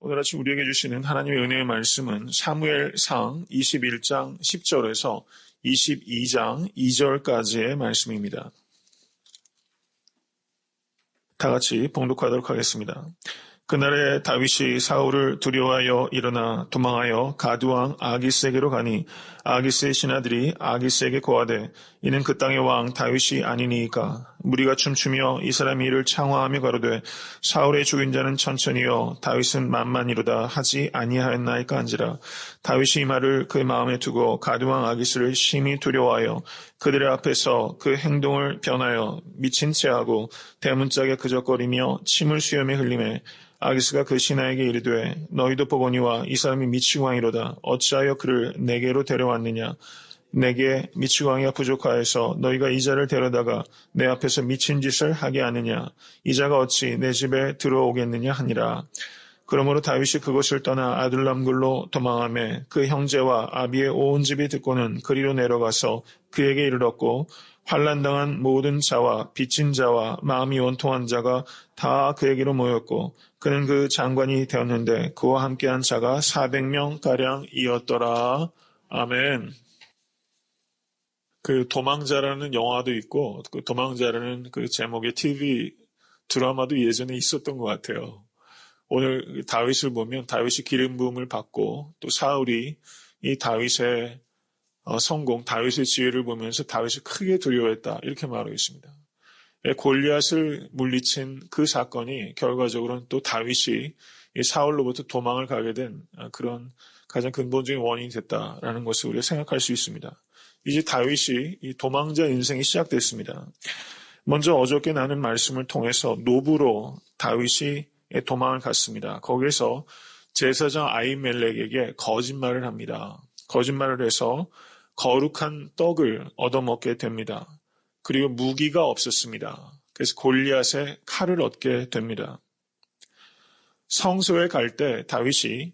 오늘 아침 우리에게 주시는 하나님의 은혜의 말씀은 사무엘상 21장 10절에서 22장 2절까지의 말씀입니다. 다 같이 봉독하도록 하겠습니다. 그날에 다윗이 사울을 두려워하여 일어나 도망하여 가두왕 아기스에게로 가니 아기스의 신하들이 아기스에게 고하되 이는 그 땅의 왕 다윗이 아니니까 무리가 춤추며 이 사람이 이를 창화하며 가로되 사울의 죽인 자는 천천히요 다윗은 만만이로다 하지 아니하였나이까 한지라. 다윗이 이 말을 그 마음에 두고 가두왕 아기스를 심히 두려워하여 그들의 앞에서 그 행동을 변하여 미친 채하고 대문짝에 그적거리며 침을 수염에 흘림에 아기스가 그 신하에게 이르되 너희도 보거니와 이 사람이 미치광이로다. 어찌하여 그를 내게로 데려왔느냐 내게 미치광이가 부족하여서 너희가 이자를 데려다가 내 앞에서 미친 짓을 하게 하느냐 이자가 어찌 내 집에 들어오겠느냐 하니라 그러므로 다윗이 그곳을 떠나 아둘람굴로 도망하며 그 형제와 아비의 온 집이 듣고는 그리로 내려가서 그에게 이르렀고 환란당한 모든 자와 빚진 자와 마음이 원통한 자가 다 그에게로 모였고 그는 그 장관이 되었는데 그와 함께한 자가 400명 가량이었더라. 아멘. 그 도망자라는 영화도 있고 그 도망자라는 그 제목의 TV 드라마도 예전에 있었던 것 같아요. 오늘 다윗을 보면 다윗이 기름 부음을 받고 또 사울이 이 다윗의 어, 성공, 다윗의 지혜를 보면서 다윗을 크게 두려워했다. 이렇게 말하고 있습니다. 예, 골리앗을 물리친 그 사건이 결과적으로는 또 다윗이 사울로부터 도망을 가게 된 아, 그런 가장 근본적인 원인이 됐다라는 것을 우리가 생각할 수 있습니다. 이제 다윗이 이 도망자 인생이 시작됐습니다. 먼저 어저께 나눈 말씀을 통해서 노부로 다윗이 도망을 갔습니다. 거기에서 제사장 아이멜렉에게 거짓말을 합니다. 거짓말을 해서 거룩한 떡을 얻어먹게 됩니다. 그리고 무기가 없었습니다. 그래서 골리앗의 칼을 얻게 됩니다. 성소에 갈 때 다윗이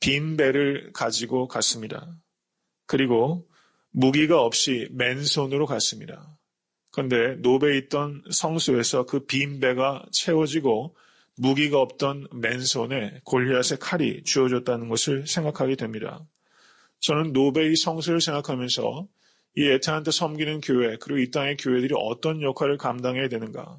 빈 배를 가지고 갔습니다. 그리고 무기가 없이 맨손으로 갔습니다. 그런데 노베에 있던 성소에서 그 빈 배가 채워지고 무기가 없던 맨손에 골리앗의 칼이 주어졌다는 것을 생각하게 됩니다. 저는 노베이 성수를 생각하면서 이 에탄한테 섬기는 교회 그리고 이 땅의 교회들이 어떤 역할을 감당해야 되는가.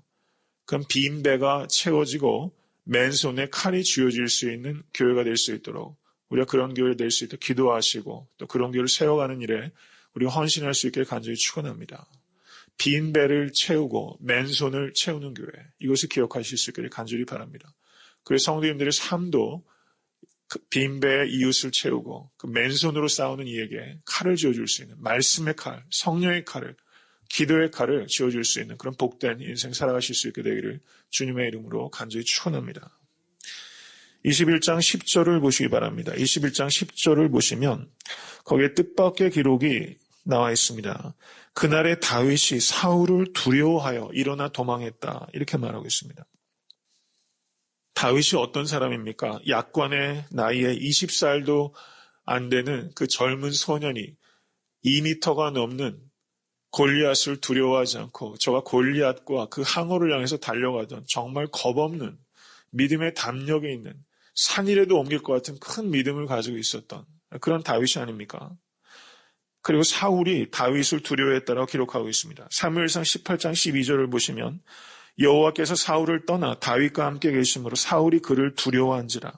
그럼 빈 배가 채워지고 맨손에 칼이 쥐어질 수 있는 교회가 될 수 있도록 우리가 그런 교회를 될수 있도록 기도하시고 또 그런 교회를 세워가는 일에 우리가 헌신할 수 있게 간절히 축원합니다. 빈 배를 채우고 맨손을 채우는 교회 이것을 기억하실 수 있기를 간절히 바랍니다. 그래서 성도님들의 삶도 그 빈배의 이웃을 채우고 그 맨손으로 싸우는 이에게 칼을 쥐어줄 수 있는 말씀의 칼, 성령의 칼을 기도의 칼을 쥐어줄 수 있는 그런 복된 인생 살아가실 수 있게 되기를 주님의 이름으로 간절히 축원합니다. 21장 10절을 보시기 바랍니다. 21장 10절을 보시면 거기에 뜻밖의 기록이 나와 있습니다. 그날에 다윗이 사울을 두려워하여 일어나 도망했다. 이렇게 말하고 있습니다. 다윗이 어떤 사람입니까? 약관의 나이에 20살도 안 되는 그 젊은 소년이 2미터가 넘는 골리앗을 두려워하지 않고 저가 골리앗과 그 항어를 향해서 달려가던 정말 겁없는 믿음의 담력에 있는 산이라도 옮길 것 같은 큰 믿음을 가지고 있었던 그런 다윗이 아닙니까? 그리고 사울이 다윗을 두려워했다라고 기록하고 있습니다. 사무엘상 18장 12절을 보시면 여호와께서 사울을 떠나 다윗과 함께 계심으로 사울이 그를 두려워한지라.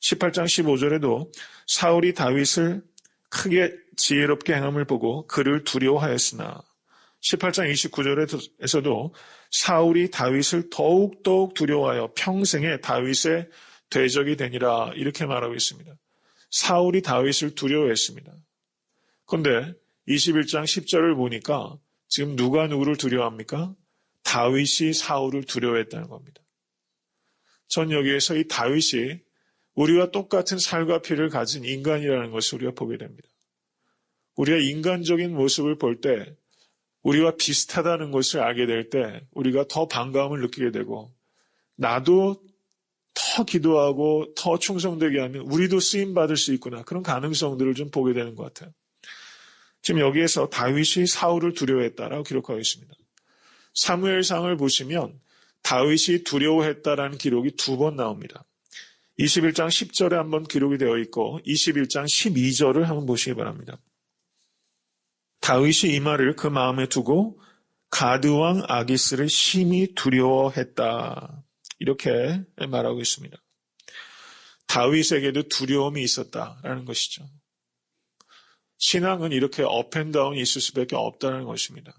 18장 15절에도 사울이 다윗을 크게 지혜롭게 행함을 보고 그를 두려워하였으나 18장 29절에서도 사울이 다윗을 더욱더욱 두려워하여 평생에 다윗의 대적이 되니라 이렇게 말하고 있습니다. 사울이 다윗을 두려워했습니다. 그런데 21장 10절을 보니까 지금 누가 누구를 두려워합니까? 다윗이 사울을 두려워했다는 겁니다. 전 여기에서 이 다윗이 우리와 똑같은 살과 피를 가진 인간이라는 것을 우리가 보게 됩니다. 우리가 인간적인 모습을 볼 때 우리와 비슷하다는 것을 알게 될 때 우리가 더 반가움을 느끼게 되고 나도 더 기도하고 더 충성되게 하면 우리도 쓰임 받을 수 있구나 그런 가능성들을 좀 보게 되는 것 같아요. 지금 여기에서 다윗이 사울을 두려워했다라고 기록하고 있습니다. 사무엘상을 보시면 다윗이 두려워했다라는 기록이 두 번 나옵니다. 21장 10절에 한번 기록이 되어 있고 21장 12절을 한번 보시기 바랍니다. 다윗이 이 말을 그 마음에 두고 가드왕 아기스를 심히 두려워했다. 이렇게 말하고 있습니다. 다윗에게도 두려움이 있었다라는 것이죠. 신앙은 이렇게 업앤다운이 있을 수밖에 없다는 것입니다.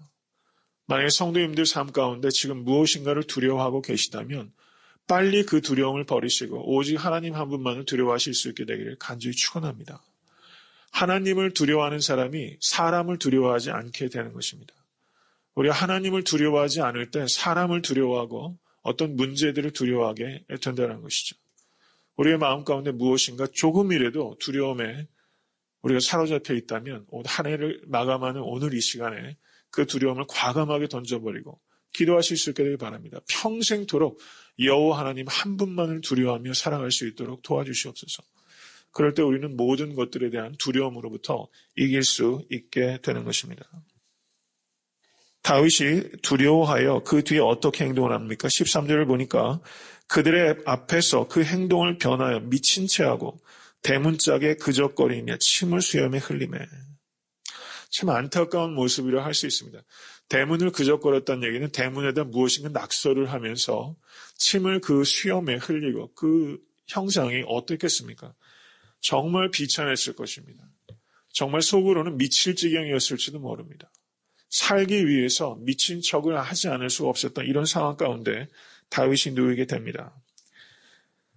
만약에 성도님들 삶 가운데 지금 무엇인가를 두려워하고 계시다면 빨리 그 두려움을 버리시고 오직 하나님 한 분만을 두려워하실 수 있게 되기를 간절히 축원합니다. 하나님을 두려워하는 사람이 사람을 두려워하지 않게 되는 것입니다. 우리가 하나님을 두려워하지 않을 때 사람을 두려워하고 어떤 문제들을 두려워하게 된다는 것이죠. 우리의 마음 가운데 무엇인가 조금이라도 두려움에 우리가 사로잡혀 있다면 한 해를 마감하는 오늘 이 시간에 그 두려움을 과감하게 던져버리고 기도하실 수 있게 되길 바랍니다. 평생토록 여호와 하나님 한 분만을 두려워하며 살아갈 수 있도록 도와주시옵소서. 그럴 때 우리는 모든 것들에 대한 두려움으로부터 이길 수 있게 되는 것입니다. 다윗이 두려워하여 그 뒤에 어떻게 행동을 합니까? 13절을 보니까 그들의 앞에서 그 행동을 변하여 미친 채 하고 대문짝에 그적거리며 침을 수염에 흘리매. 참 안타까운 모습이라 할 수 있습니다. 대문을 그적거렸다는 얘기는 대문에다 무엇인가 낙서를 하면서 침을 그 수염에 흘리고 그 형상이 어떻겠습니까? 정말 비참했을 것입니다. 정말 속으로는 미칠 지경이었을지도 모릅니다. 살기 위해서 미친 척을 하지 않을 수 없었던 이런 상황 가운데 다윗이 누이게 됩니다.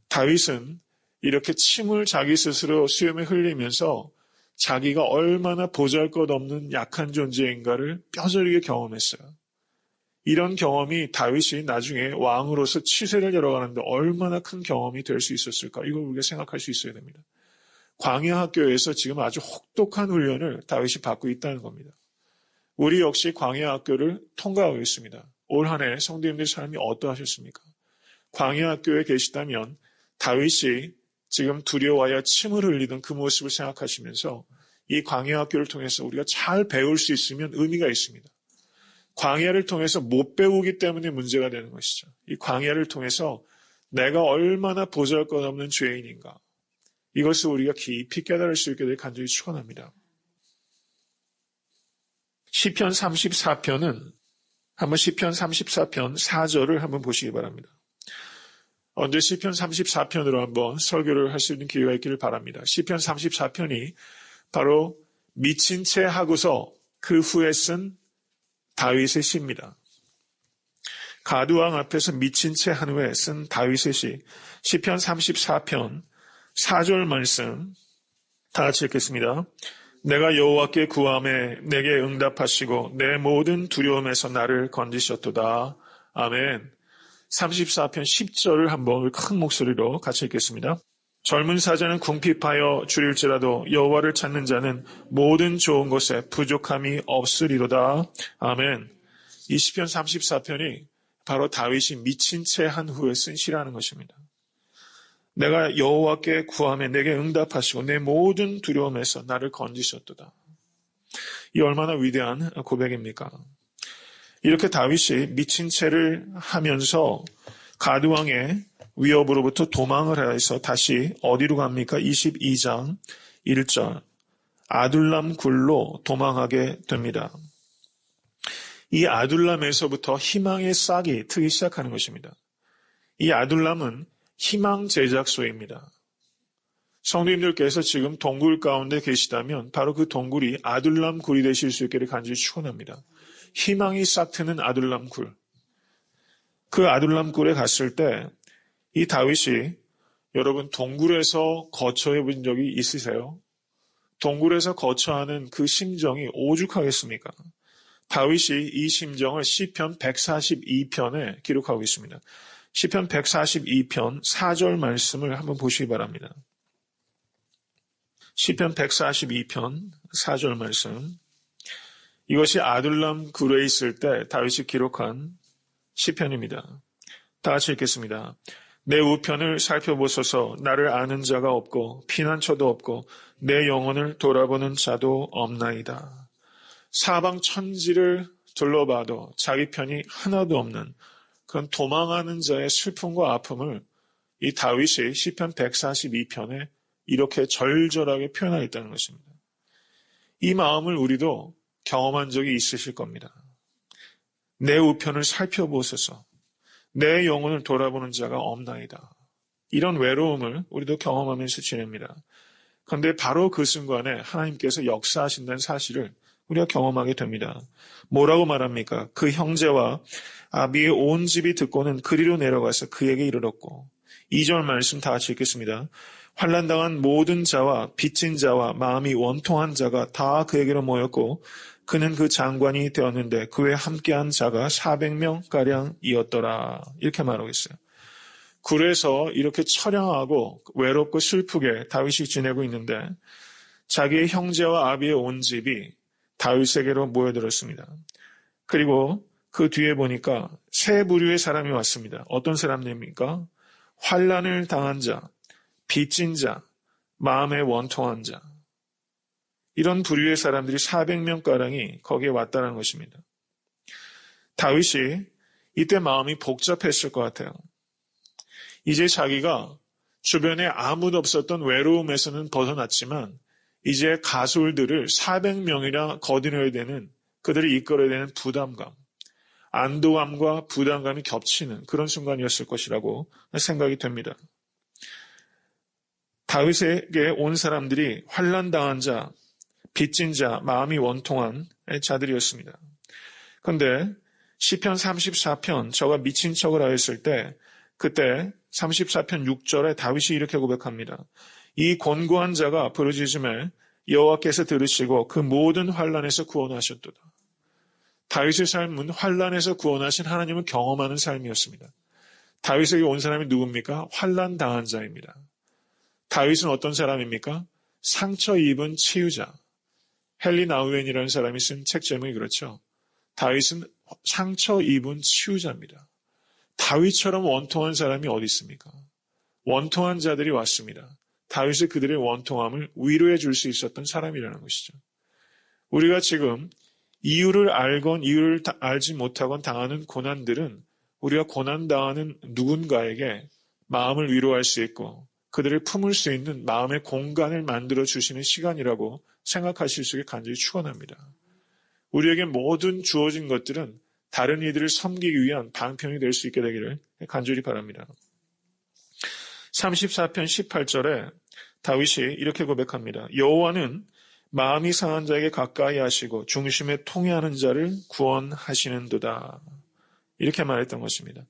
다윗은 이렇게 침을 자기 스스로 수염에 흘리면서 자기가 얼마나 보잘 것 없는 약한 존재인가를 뼈저리게 경험했어요. 이런 경험이 다윗이 나중에 왕으로서 치세를 열어가는데 얼마나 큰 경험이 될 수 있었을까? 이걸 우리가 생각할 수 있어야 됩니다. 광야 학교에서 지금 아주 혹독한 훈련을 다윗이 받고 있다는 겁니다. 우리 역시 광야 학교를 통과하고 있습니다. 올 한 해 성도님들 삶이 어떠하셨습니까? 광야 학교에 계시다면 다윗이 지금 두려워하여 침을 흘리던 그 모습을 생각하시면서 이 광야 학교를 통해서 우리가 잘 배울 수 있으면 의미가 있습니다. 광야를 통해서 못 배우기 때문에 문제가 되는 것이죠. 이 광야를 통해서 내가 얼마나 보잘 것 없는 죄인인가 이것을 우리가 깊이 깨달을 수 있게 될 간절히 축원합니다. 시편 34편은 한번 시편 34편 4절을 한번 보시기 바랍니다. 언제 시편 34편으로 한번 설교를 할 수 있는 기회가 있기를 바랍니다. 시편 34편이 바로 미친 채 하고서 그 후에 쓴 다윗의 시입니다. 가두왕 앞에서 미친 채 한 후에 쓴 다윗의 시 시편 34편 4절 말씀 다 같이 읽겠습니다. 내가 여호와께 구함에 내게 응답하시고 내 모든 두려움에서 나를 건지셨도다. 아멘. 34편 10절을 한번 큰 목소리로 같이 읽겠습니다. 젊은 사자는 궁핍하여 줄일지라도 여호와를 찾는 자는 모든 좋은 것에 부족함이 없으리로다. 아멘. 이 시편 34편이 바로 다윗이 미친 채 한 후에 쓴 시라는 것입니다. 내가 여호와께 구함에 내게 응답하시고 내 모든 두려움에서 나를 건지셨도다. 이 얼마나 위대한 고백입니까? 이렇게 다윗이 미친 채를 하면서 가드왕의 위협으로부터 도망을 해서 다시 어디로 갑니까? 22장 1절 아둘람 굴로 도망하게 됩니다. 이 아둘람에서부터 희망의 싹이 트기 시작하는 것입니다. 이 아둘람은 희망 제작소입니다. 성도님들께서 지금 동굴 가운데 계시다면 바로 그 동굴이 아둘람 굴이 되실 수 있기를 간절히 축원합니다. 희망이 싹 트는 아둘람 굴. 그 아둘람 굴에 갔을 때 이 다윗이 여러분 동굴에서 거처해 본 적이 있으세요? 동굴에서 거처하는 그 심정이 오죽하겠습니까? 다윗이 이 심정을 시편 142편에 기록하고 있습니다. 시편 142편 4절 말씀을 한번 보시기 바랍니다. 시편 142편 4절 말씀. 이것이 아둘람 굴에 있을 때 다윗이 기록한 시편입니다. 다 같이 읽겠습니다. 내 우편을 살펴보소서 나를 아는 자가 없고 피난처도 없고 내 영혼을 돌아보는 자도 없나이다. 사방 천지를 둘러봐도 자기 편이 하나도 없는 그런 도망하는 자의 슬픔과 아픔을 이 다윗이 시편 142편에 이렇게 절절하게 표현하였다는 것입니다. 이 마음을 우리도 경험한 적이 있으실 겁니다. 내 우편을 살펴보소서. 내 영혼을 돌아보는 자가 없나이다. 이런 외로움을 우리도 경험하면서 지냅니다. 그런데 바로 그 순간에 하나님께서 역사하신다는 사실을 우리가 경험하게 됩니다. 뭐라고 말합니까? 그 형제와 아비의 온 집이 듣고는 그리로 내려가서 그에게 이르렀고 2절 말씀 다 같이 읽겠습니다. 환란당한 모든 자와 빚진 자와 마음이 원통한 자가 다 그에게로 모였고 그는 그 장관이 되었는데 그에 함께한 자가 400명 가량이었더라. 이렇게 말하고 있어요. 굴에서 이렇게 처량하고 외롭고 슬프게 다윗이 지내고 있는데 자기의 형제와 아비의 온 집이 다윗에게로 모여들었습니다. 그리고 그 뒤에 보니까 세 부류의 사람이 왔습니다. 어떤 사람입니까? 환란을 당한 자, 빚진 자, 마음에 원통한 자. 이런 부류의 사람들이 400명가량이 거기에 왔다는 것입니다. 다윗이 이때 마음이 복잡했을 것 같아요. 이제 자기가 주변에 아무도 없었던 외로움에서는 벗어났지만 이제 가솔들을 400명이나 거느려야 되는 그들을 이끌어야 되는 부담감, 안도감과 부담감이 겹치는 그런 순간이었을 것이라고 생각이 됩니다. 다윗에게 온 사람들이 환란당한 자, 빚진 자, 마음이 원통한 자들이었습니다. 그런데 시편 34편 저가 미친 척을 하였을 때 그때 34편 6절에 다윗이 이렇게 고백합니다. 이 권고한 자가 부르짖음에 여호와께서 들으시고 그 모든 환란에서 구원하셨도다. 다윗의 삶은 환란에서 구원하신 하나님을 경험하는 삶이었습니다. 다윗에게 온 사람이 누굽니까? 환란 당한 자입니다. 다윗은 어떤 사람입니까? 상처 입은 치유자. 헨리 나우엔이라는 사람이 쓴 책 제목이 그렇죠. 다윗은 상처 입은 치유자입니다. 다윗처럼 원통한 사람이 어디 있습니까? 원통한 자들이 왔습니다. 다윗이 그들의 원통함을 위로해 줄 수 있었던 사람이라는 것이죠. 우리가 지금 이유를 알건 이유를 알지 못하건 당하는 고난들은 우리가 고난당하는 누군가에게 마음을 위로할 수 있고 그들을 품을 수 있는 마음의 공간을 만들어 주시는 시간이라고 생각하실 수 있게 간절히 축원합니다. 우리에게 모든 주어진 것들은 다른 이들을 섬기기 위한 방편이 될 수 있게 되기를 간절히 바랍니다. 34편 18절에 다윗이 이렇게 고백합니다. 여호와는 마음이 상한 자에게 가까이 하시고 중심에 통해하는 자를 구원하시는도다. 이렇게 말했던 것입니다.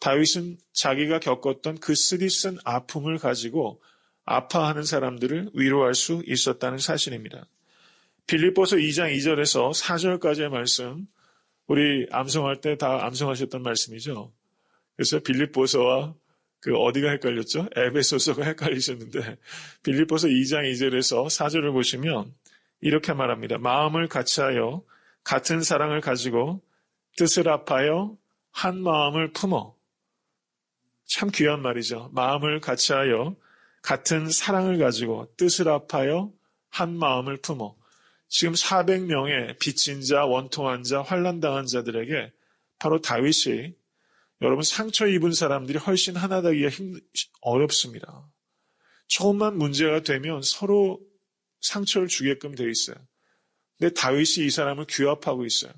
다윗은 자기가 겪었던 그 쓰디쓴 아픔을 가지고 아파하는 사람들을 위로할 수 있었다는 사실입니다. 빌립보서 2장 2절에서 4절까지의 말씀, 우리 암송할 때 다 암송하셨던 말씀이죠. 그래서 빌립보서와 그 어디가 헷갈렸죠? 에베소서가 헷갈리셨는데 빌립보서 2장 2절에서 4절을 보시면 이렇게 말합니다. 마음을 같이하여 같은 사랑을 가지고 뜻을 합하여 한 마음을 품어 참 귀한 말이죠. 마음을 같이하여 같은 사랑을 가지고 뜻을 합하여 한 마음을 품어 지금 400명의 빚진 자, 원통한 자, 환란당한 자들에게 바로 다윗이 여러분 상처 입은 사람들이 훨씬 하나 되기가 힘, 어렵습니다. 조금만 문제가 되면 서로 상처를 주게끔 되어 있어요. 근데 다윗이 이 사람을 규합하고 있어요.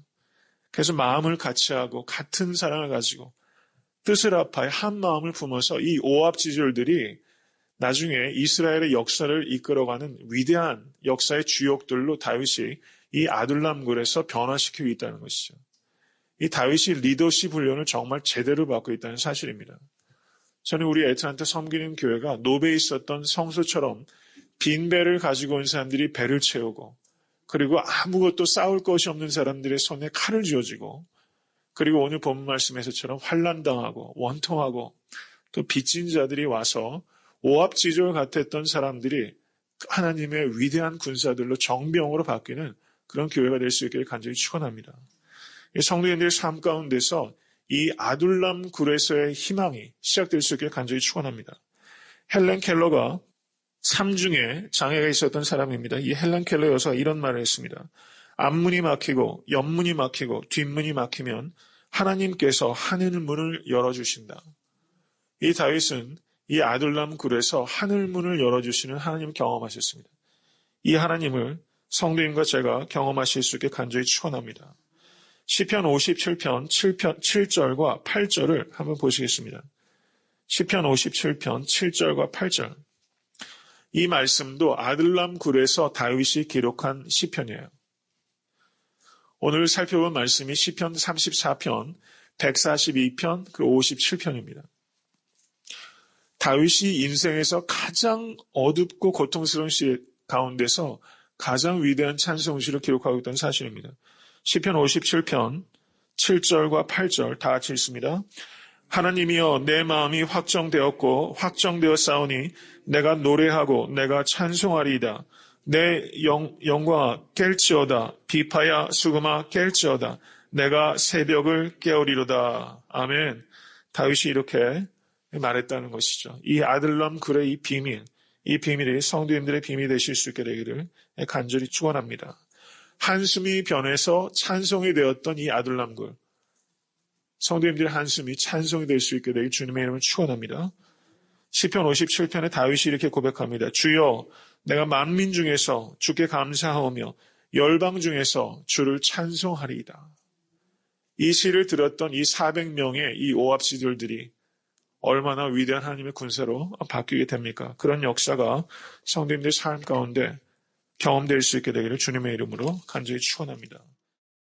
그래서 마음을 같이 하고 같은 사랑을 가지고 뜻을 합하여 한 마음을 품어서 이 오합지졸들이 나중에 이스라엘의 역사를 이끌어가는 위대한 역사의 주역들로 다윗이 이 아둘람굴에서 변화시키고 있다는 것이죠. 이 다윗이 리더십 훈련을 정말 제대로 받고 있다는 사실입니다. 저는 우리 애틀한테 섬기는 교회가 노베에 있었던 성소처럼 빈 배를 가지고 온 사람들이 배를 채우고 그리고 아무것도 싸울 것이 없는 사람들의 손에 칼을 쥐어지고 그리고 오늘 본 말씀에서처럼 환란당하고 원통하고 또 빚진 자들이 와서 오합지졸 같았던 사람들이 하나님의 위대한 군사들로 정병으로 바뀌는 그런 교회가 될 수 있기를 간절히 축원합니다. 성도인들의 삶 가운데서 이 아둘람 굴에서의 희망이 시작될 수 있기를 간절히 축원합니다. 헬렌 켈러가 삼중에 장애가 있었던 사람입니다. 이 헬렌 켈러 여사가 이런 말을 했습니다. 앞문이 막히고 옆문이 막히고 뒷문이 막히면 하나님께서 하늘 문을 열어주신다. 이 다윗은 이 아둘람 굴에서 하늘 문을 열어주시는 하나님을 경험하셨습니다. 이 하나님을 성도님과 제가 경험하실 수 있게 간절히 축원합니다. 시편 57편 7편 7절과 8절을 한번 보시겠습니다. 시편 57편 7절과 8절. 이 말씀도 아들람 굴에서 다윗이 기록한 시편이에요. 오늘 살펴본 말씀이 시편 34편, 142편, 그리고 57편입니다. 다윗이 인생에서 가장 어둡고 고통스러운 시 가운데서 가장 위대한 찬송시를 기록하고 있다는 사실입니다. 시편 57편 7절과 8절 다 같이 읽습니다. 하나님이여 내 마음이 확정되었고 확정되어 싸우니 내가 노래하고 내가 찬송하리이다. 내 영, 영광아 깰지어다. 비파야 수금아 깰지어다. 내가 새벽을 깨우리로다. 아멘. 다윗이 이렇게 말했다는 것이죠. 이 아들람 글의 이 비밀, 이 비밀이 성도님들의 비밀이 되실 수 있게 되기를 간절히 축원합니다. 한숨이 변해서 찬송이 되었던 이 아들람 글, 성도님들의 한숨이 찬송이 될 수 있게 되길 주님의 이름을 축원합니다. 시편 57편에 다윗이 이렇게 고백합니다. 주여, 내가 만민 중에서 주께 감사하오며 열방 중에서 주를 찬송하리이다. 이 시를 들었던 이 400명의 이 오합시들들이 얼마나 위대한 하나님의 군사로 바뀌게 됩니까? 그런 역사가 성도님들 삶 가운데 경험될 수 있게 되기를 주님의 이름으로 간절히 축원합니다.